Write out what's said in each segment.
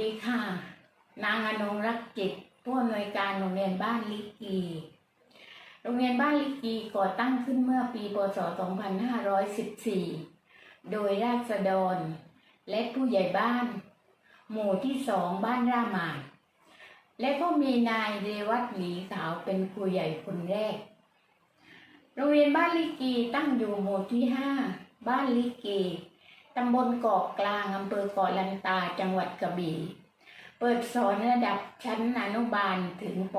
ดีค่ะ นางอนงรักจิตผู้อำนวยการโรงเรียนบ้านลิกีโรงเรียนบ้านลิกีก่อตั้งขึ้นเมื่อปีพศ 2514 โดยราษฎร และผู้ใหญ่บ้าน หมู่ที่สองบ้านราหมานและก็มีนายเรวัตหลีขาวเป็นครูใหญ่คนแรก โรงเรียนบ้านลิกีตั้งอยู่หมู่ที่ห้าบ้านลิกี ตำบลเกาะกลางอำเภอเกาะลันตาจังหวัดกระบี่เปิดสอนระดับชั้นอนุบาลถึงป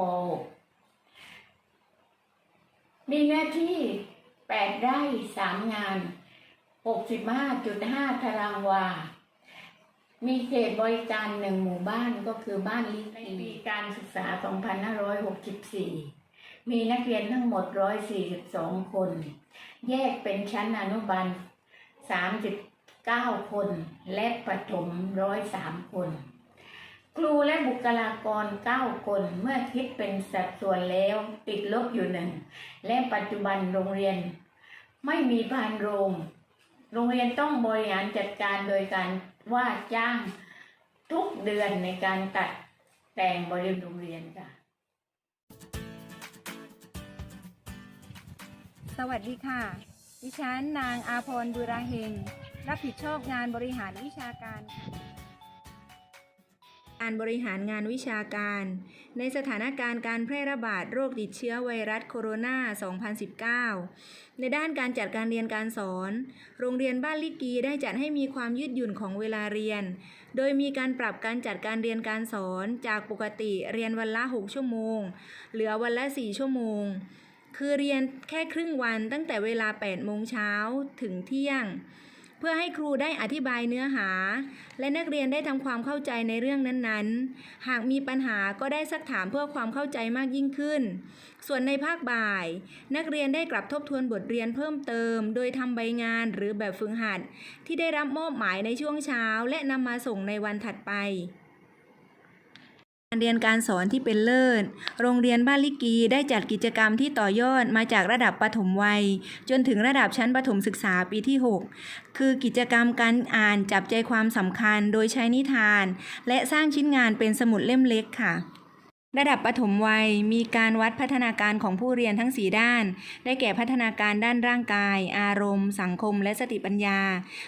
มีเนื้อที่ 8 ไร่ 3 งาน 65.5 ตารางวา มีเขตบริการหนึ่งหมู่บ้านก็คือบ้านลิในปีการศึกษา 2564 มีนักเรียนทั้งหมด 142 คน แยกเป็นชั้นอนุบาล 9 คน และประถม103คน ครูและบุคลากร 9 คนเมื่อคิดเป็นสัดส่วนแล้วติดลบอยู่หนึ่งและปัจจุบันโรงเรียน ไม่มีพานโรง โรงเรียนต้องบริหารจัดการโดยการว่าจ้างทุกเดือนในการตัดแต่งบริเวณโรงเรียนค่ะ สวัสดีค่ะ ดิฉันนางอาพรบุราเฮง รับผิดชอบงานบริหารวิชาการค่ะการบริหารงานวิชาการ ในสถานการณ์การแพร่ระบาดโรคติดเชื้อไวรัสโคโรนา 2019 ในด้านการจัดการเรียนการสอน โรงเรียนบ้านลิกีได้จัดให้มีความยืดหยุ่นของเวลาเรียน โดยมีการปรับการจัดการเรียนการสอนจากปกติเรียนวันละ 6 ชั่วโมง เหลือวันละ 4 ชั่วโมง คือเรียนแค่ครึ่งวันตั้งแต่เวลา 8 โมงเช้าถึงเที่ยง พื่อให้ครูได้อธิบายเนื้อหา และนักเรียนได้ทำความเข้าใจในเรื่องนั้นๆ หากมีปัญหาก็ได้ซักถามเพื่อความเข้าใจมากยิ่งขึ้น ส่วนในภาคบ่าย นักเรียนได้กลับทบทวนบทเรียนเพิ่มเติม โดยทำใบงานหรือแบบฝึกหัด ที่ได้รับมอบหมายในช่วงเช้า และนำมาส่งในวันถัดไป เรียนการสอนที่เป็นเลิศ โรงเรียนบ้านลิกีได้จัดกิจกรรมที่ต่อยอดมาจากระดับประถมวัย จนถึงระดับชั้นประถมศึกษาปีที่ 6 คือกิจกรรมการอ่านจับใจความสำคัญโดยใช้นิทาน และสร้างชิ้นงานเป็นสมุดเล่มเล็กค่ะระดับประถมวัยมีการวัดพัฒนาการของผู้เรียนทั้ง 4 ด้าน ได้แก่พัฒนาการด้านร่างกาย อารมณ์ สังคม และสติปัญญา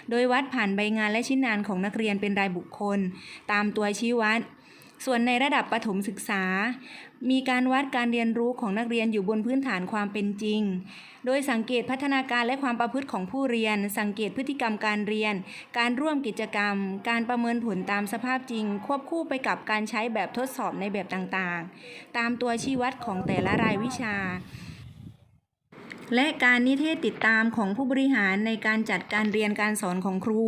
โดยวัดผ่านใบงานและชิ้นงานของนักเรียนเป็นรายบุคคล ตามตัวชี้วัด ส่วนในระดับประถมศึกษา มีการวัดการเรียนรู้ของนักเรียนอยู่บนพื้นฐานความเป็นจริง โดยสังเกตพัฒนาการและความประพฤติของผู้เรียน สังเกตพฤติกรรมการเรียน การร่วมกิจกรรม การประเมินผลตามสภาพจริง ควบคู่ไปกับการใช้แบบทดสอบในแบบต่างๆ ตามตัวชี้วัดของแต่ละรายวิชาและการนิเทศติดตามของผู้บริหารในการจัดการเรียนการสอนของครู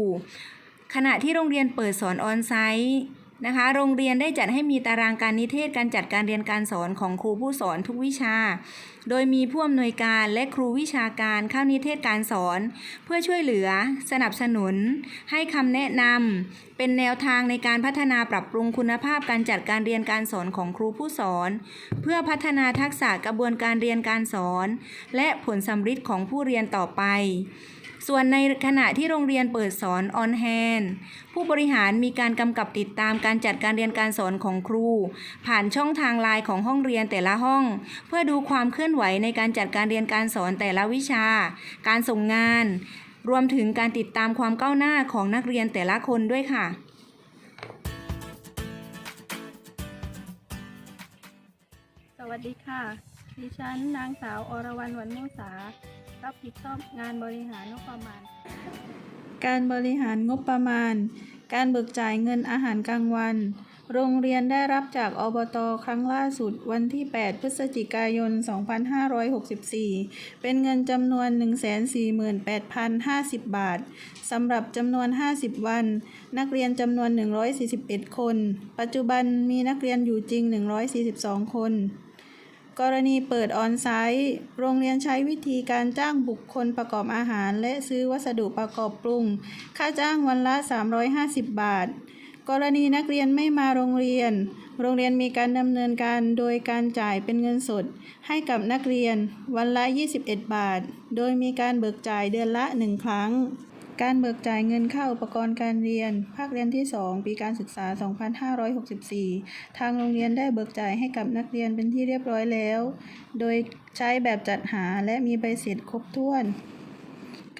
ขณะที่โรงเรียนเปิดสอนออนไซต์ นะคะ โรงเรียนได้จัดให้มีตารางการนิเทศการจัดการเรียนการสอนของครูผู้สอนทุกวิชา โดยมีผู้อำนวยการและครูวิชาการเข้านิเทศการสอน เพื่อช่วยเหลือ สนับสนุน ให้คำแนะนำเป็นแนวทางในการพัฒนาปรับปรุงคุณภาพการจัดการเรียนการสอนของครูผู้สอน เพื่อพัฒนาทักษะกระบวนการเรียนการสอน และผลสำฤทธิ์ของผู้เรียนต่อไป ส่วนในขณะที่โรงเรียนเปิดสอนออนแฮนผู้บริหารมีการกำกับติดตามการจัดการเรียนการสอนของครู ผ่านช่องทางไลน์ของห้องเรียนแต่ละห้อง เพื่อดูความเคลื่อนไหวในการจัดการเรียนการสอนแต่ละวิชา การส่งงาน รวมถึงการติดตามความก้าวหน้าของนักเรียนแต่ละคนด้วยค่ะสวัสดีค่ะ ดิฉันนางสาวอรวรรณวันม่วงสา รับผิดชอบงานบริหารงบประมาณ การบริหารงบประมาณ การเบิกจ่ายเงินอาหารกลางวัน โรงเรียนได้รับจากอบตครั้งล่าสุดวันที่ 8 พฤศจิกายน 2564 เป็นเงินจำนวน 148,050 บาท สำหรับจำนวน 50 วัน นักเรียนจำนวน 141 คน ปัจจุบันมีนักเรียนอยู่จริง 142 คน กรณีเปิดออนไซต์ โรงเรียนใช้วิธีการจ้างบุคคลประกอบอาหาร และซื้อวัสดุประกอบปรุง ค่าจ้างวันละ 350 บาท กรณีนักเรียนไม่มาโรงเรียน โรงเรียนมีการดำเนินการโดยการจ่ายเป็นเงินสด ให้กับนักเรียนวันละ 21 บาท โดยมีการเบิกจ่ายเดือนละ 1 ครั้ง การเบิกจ่ายเงินค่าอุปกรณ์การเรียน ภาคเรียนที่ 2 ปีการศึกษา 2564 ทางโรงเรียนได้เบิกจ่ายให้กับนักเรียนเป็นที่เรียบร้อยแล้ว โดยใช้แบบจัดหาและมีใบเสร็จครบถ้วน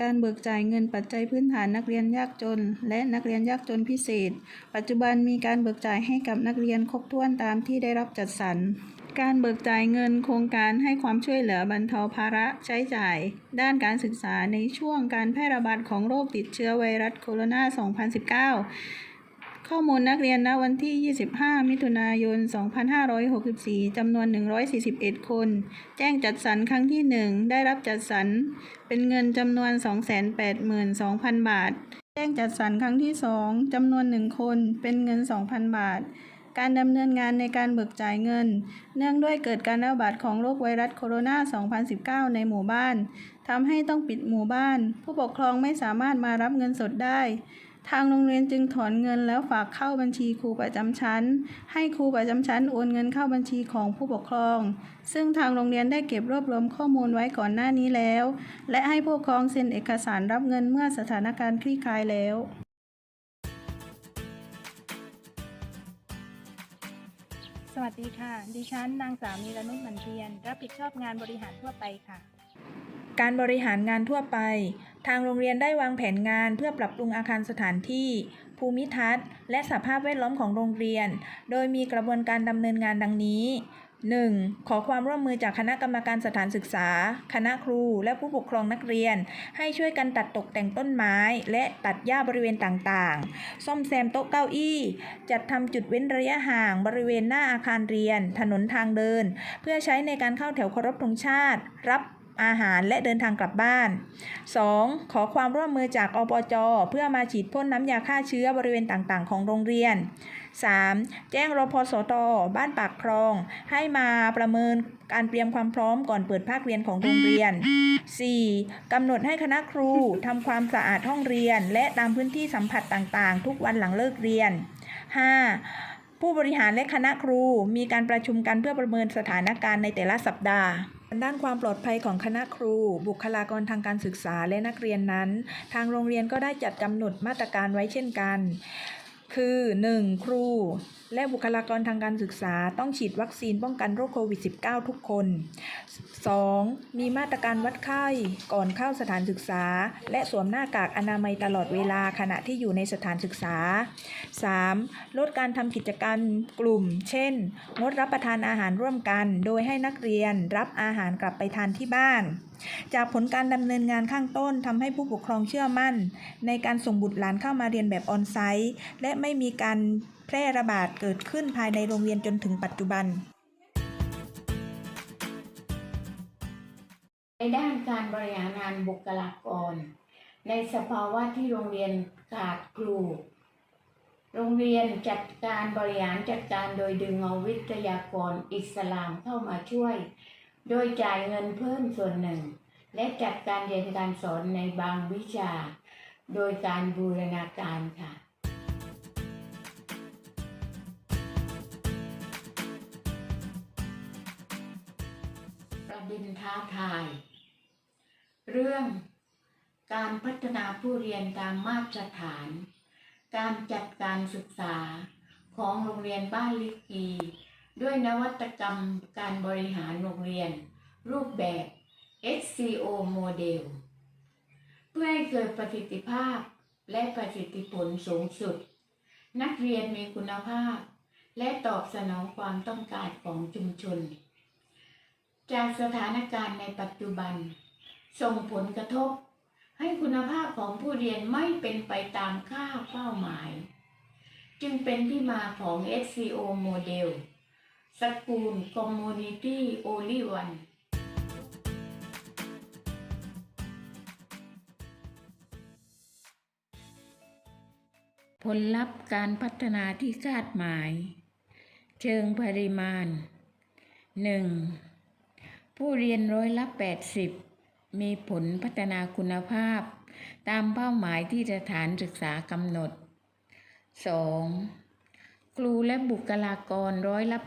การเบิกจ่ายเงินปัจจัยพื้นฐานนักเรียนยากจน และนักเรียนยากจนพิเศษ ปัจจุบันมีการเบิกจ่ายให้กับนักเรียนครบถ้วนตามที่ได้รับจัดสรร การเบิกจ่ายเงินโครงการให้ความช่วยเหลือบรรเทาภาระใช้จ่าย ด้านการศึกษาในช่วงการแพร่ระบาดของโรคติดเชื้อไวรัสโคโรนา 2019 ข้อมูลนักเรียนณวันที่ 25 มิถุนายน 2564 จำนวน 141 คน แจ้งจัดสรรครั้งที่ 1 ได้รับจัดสรรเป็นเงินจำนวน 282,000 บาท แจ้งจัดสรรครั้งที่ 2 จำนวน 1 คน เป็นเงิน 2,000 บาท การดำเนินงานในการเบิกจ่ายเงิน เนื่องด้วยเกิดการระบาดของโรคไวรัสโคโรนา 2019 ในหมู่บ้านทำให้ต้องปิดหมู่บ้าน ผู้ปกครองไม่สามารถมารับเงินสดได้ ทางโรงเรียนจึงถอนเงินแล้วฝากเข้าบัญชีครูประจำชั้น ให้ครูประจำชั้นโอนเงินเข้าบัญชีของผู้ปกครอง ซึ่งทางโรงเรียนได้เก็บรวบรวมข้อมูลไว้ก่อนหน้านี้แล้ว และให้ผู้ปกครองเซ็นเอกสารรับเงินเมื่อสถานการณ์คลี่คลายแล้ว สวัสดีค่ะ ดิฉันนางสาวมีรนุชมันเทียน รับผิดชอบงานบริหารทั่วไปค่ะ การบริหารงานทั่วไป ทางโรงเรียนได้วางแผนงานเพื่อปรับปรุงอาคารสถานที่ ภูมิทัศน์ และสภาพแวดล้อมของโรงเรียน โดยมีกระบวนการดำเนินงานดังนี้ 1. ขอความร่วมมือจากคณะกรรมการสถานศึกษา คณะครู และผู้ปกครองนักเรียน ให้ช่วยกันตัดตกแต่งต้นไม้ และตัดหญ้าบริเวณต่างๆ ซ่อมแซมโต๊ะเก้าอี้ จัดทำจุดเว้นระยะห่างบริเวณหน้าอาคารเรียน ถนนทางเดิน เพื่อใช้ในการเข้าแถวเคารพธงชาติ รับ อาหารและเดินทางกลับบ้าน 2. ขอความร่วมมือจากอบจเพื่อมาฉีดพ่นน้ำยาฆ่าเชื้อบริเวณต่างๆ ของโรงเรียน 3. แจ้งรพสต บ้านปากคลอง ให้มาประเมินการเตรียมความพร้อมก่อนเปิดภาคเรียนของโรงเรียน 4. กำหนดให้คณะครูทำความสะอาดห้องเรียน และตามพื้นที่สัมผัสต่างๆ ทุกวันหลังเลิกเรียน 5. ผู้บริหารและคณะครูมีการประชุมกันเพื่อประเมินสถานการณ์ในแต่ละสัปดาห์ ด้านความปลอดภัยของคณะครู บุคลากรทางการศึกษาและนักเรียนนั้น ทางโรงเรียนก็ได้จัดกำหนดมาตรการไว้เช่นกัน คือ 1. ครู และบุคลากรทางการศึกษาต้องฉีดวัคซีนป้องกันโรคโควิด -19 ทุกคน 2. มีมาตรการวัดไข้ก่อนเข้าสถานศึกษา และสวมหน้ากากอนามัยตลอดเวลาขณะที่อยู่ในสถานศึกษา 3. ลดการทำกิจกรรมกลุ่ม เช่น งดรับประทานอาหารร่วมกัน โดยให้นักเรียนรับอาหารกลับไปทานที่บ้าน จากผลการดำเนินงานข้างต้นทำให้ผู้ปกครองเชื่อมั่น ในการส่งบุตรหลานเข้ามาเรียนแบบออนไซต์ และไม่มีการแพร่ระบาดเกิดขึ้นภายในโรงเรียนจนถึงปัจจุบัน ในด้านการบริหารงานบุคลากร ในสภาวะที่โรงเรียนขาดครู โรงเรียนจัดการบริหารจัดการโดยดึงเอาวิทยากรอิสลามเข้ามาช่วย โดยจ่ายเงินเพิ่มส่วนหนึ่ง และจัดการเรียนการสอนในบางวิชา โดยการบูรณาการค่ะประเด็นท้าทาย เรื่องการพัฒนาผู้เรียนตามมาตรฐาน การจัดการศึกษาของโรงเรียนบ้านลิกี ด้วยนวัตกรรมการบริหารโรงเรียน รูปแบบ SCO โมเดลเพื่อให้เกิดประสิทธิภาพและประสิทธิผลสูงสุด นักเรียนมีคุณภาพ และตอบสนองความต้องการของชุมชน จากสถานการณ์ในปัจจุบัน ส่งผลกระทบ ให้คุณภาพของผู้เรียนไม่เป็นไปตามค่าเป้าหมาย จึงเป็นที่มาของ SCO โมเดลสกูล Community Only One ผลลัพธ์การพัฒนาที่คาดหมาย เชิงปริมาณ 1. ผู้เรียนร้อยละ 80 มีผลพัฒนาคุณภาพ ตามเป้าหมายที่สถานศึกษากำหนด 2. ครูและบุคลากรร้อยละ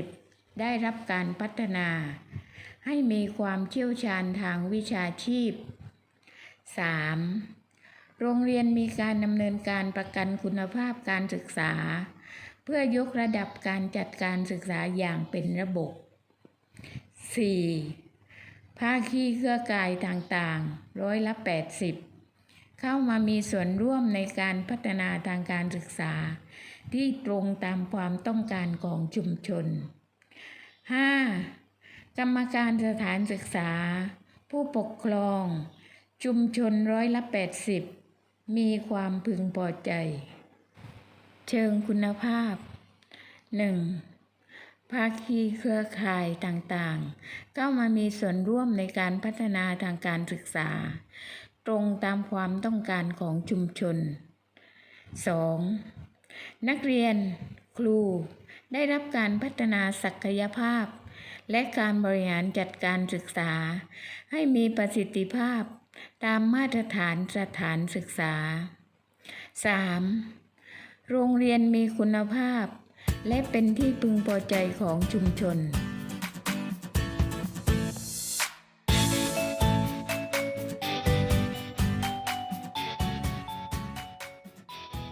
80 ได้รับการพัฒนา ให้มีความเชี่ยวชาญทางวิชาชีพ 3. โรงเรียนมีการดำเนินการประกันคุณภาพการศึกษา เพื่อยกระดับการจัดการศึกษาอย่างเป็นระบบ 4. ภาคีเครือข่ายต่างๆ ร้อยละ 80 เข้ามามีส่วนร่วมในการพัฒนาทางการศึกษา ที่ตรงตามความต้องการของชุมชน 5. กรรมการสถานศึกษา ผู้ปกครอง ชุมชนร้อยละ 80 มีความพึงพอใจ เชิงคุณภาพ 1. ภาคีเครือข่ายต่างๆ เข้ามามีส่วนร่วมในการพัฒนาทางการศึกษา ตรงตามความต้องการของชุมชน 2. นักเรียน ครู ได้รับการพัฒนาศักยภาพ และการบริหารจัดการศึกษา ให้มีประสิทธิภาพตามมาตรฐานสถานศึกษา 3. โรงเรียนมีคุณภาพ และเป็นที่พึงพอใจของชุมชน